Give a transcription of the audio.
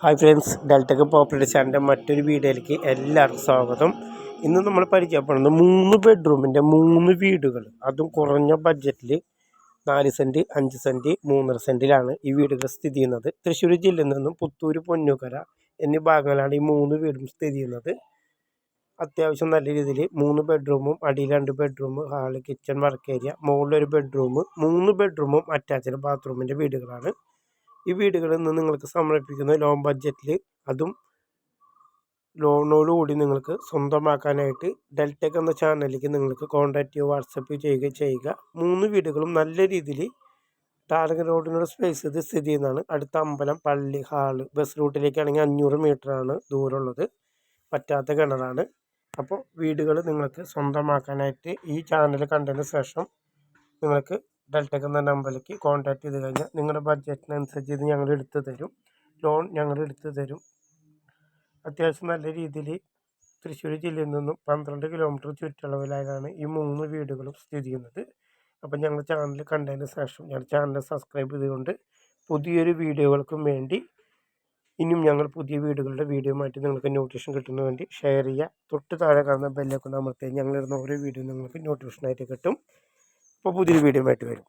Hi friends ഡെൽറ്റക്ക് popular ചാനലിന്റെ മറ്റൊരു വീഡിയോയിലേക്ക് എല്ലാവർക്കും സ്വാഗതം. ഇന്ന് നമ്മൾ പരിചയപ്പെടുന്നത് മൂന്ന് ബെഡ്റൂമിന്റെ മൂന്ന് വീടുകൾ. അതും കുറഞ്ഞ ബഡ്ജറ്റിൽ നാല് സെന്റ് അഞ്ച് സെന്റ് മൂന്നര സെന്റിലാണ് ഈ വീടുകൾ സ്ഥിതി ചെയ്യുന്നത്. തൃശ്ശൂർ ജില്ലയിൽ നിന്നും പുത്തൂർ പൊന്നുകര എന്നീ ഭാഗങ്ങളിലാണ് ഈ മൂന്ന് വീടും സ്ഥിതി ചെയ്യുന്നത്. അത്യാവശ്യം നല്ല രീതിയിൽ മൂന്ന് ബെഡ്റൂമും അടിയിൽ രണ്ട് bedroom hall kitchen work area മുകളിലൊരു ബെഡ്റൂം മൂന്ന് ബെഡ്റൂമും അറ്റാച്ച്ഡ് ബാത്റൂമിന്റെ വീടുകളാണ്. ഈ വീടുകളിൽ നിന്ന് നിങ്ങൾക്ക് സമർപ്പിക്കുന്ന ലോൺ ബഡ്ജറ്റിൽ അതും ലോണോടുകൂടി നിങ്ങൾക്ക് സ്വന്തമാക്കാനായിട്ട് ഡെൽറ്റെക് എന്ന ചാനലിലേക്ക് നിങ്ങൾക്ക് കോൺടാക്റ്റ് ചെയ്യുക വാട്സപ്പ് ചെയ്യുക ചെയ്യുക. മൂന്ന് വീടുകളും നല്ല രീതിയിൽ ടാർഗറ്റ് റോഡിനോട് സ്പേസ് ചെയ്ത് സ്ഥിതി ചെയ്യുന്നതാണ്. അടുത്ത അമ്പലം പള്ളി ഹാൾ ബസ് റൂട്ടിലേക്കാണെങ്കിൽ അഞ്ഞൂറ് ആണ് ദൂരമുള്ളത്. പറ്റാത്ത കിണറാണ്. അപ്പോൾ വീടുകൾ നിങ്ങൾക്ക് സ്വന്തമാക്കാനായിട്ട് ഈ ചാനൽ കണ്ടതിന് ശേഷം നിങ്ങൾക്ക് ഡെൽറ്റെക് എന്ന നമ്പറിലേക്ക് കോൺടാക്ട് ചെയ്ത് കഴിഞ്ഞാൽ നിങ്ങളുടെ ബഡ്ജറ്റിനനുസരിച്ച് ഇത് ഞങ്ങൾ എടുത്തു തരും. ലോൺ ഞങ്ങൾ എടുത്തു തരും. അത്യാവശ്യം നല്ല രീതിയിൽ തൃശ്ശൂർ ജില്ലയിൽ നിന്നും പന്ത്രണ്ട് കിലോമീറ്റർ ചുറ്റളവിലായാണ് ഈ മൂന്ന് വീടുകളും സ്ഥിതി ചെയ്യുന്നത്. അപ്പം ഞങ്ങൾ ചാനൽ കണ്ടതിന് ശേഷം ഞങ്ങൾ ചാനൽ സബ്സ്ക്രൈബ് ചെയ്തുകൊണ്ട് പുതിയൊരു വീഡിയോകൾക്കും വേണ്ടി ഇനിയും ഞങ്ങൾ പുതിയ വീടുകളുടെ വീഡിയോ ആയിട്ട് നിങ്ങൾക്ക് നോട്ടിഫിക്കേഷൻ കിട്ടുന്ന വേണ്ടി ഷെയർ ചെയ്യുക. തൊട്ട് താഴെ കാണുന്ന ബെല്ലൊക്കെ അമർത്തി ഞങ്ങളിടുന്ന ഓരോ വീഡിയോ നിങ്ങൾക്ക് നോട്ടിഫിക്കേഷനായിട്ട് കിട്ടും. അപ്പോൾ പുതിയൊരു വീഡിയോ ആയിട്ട് വരും.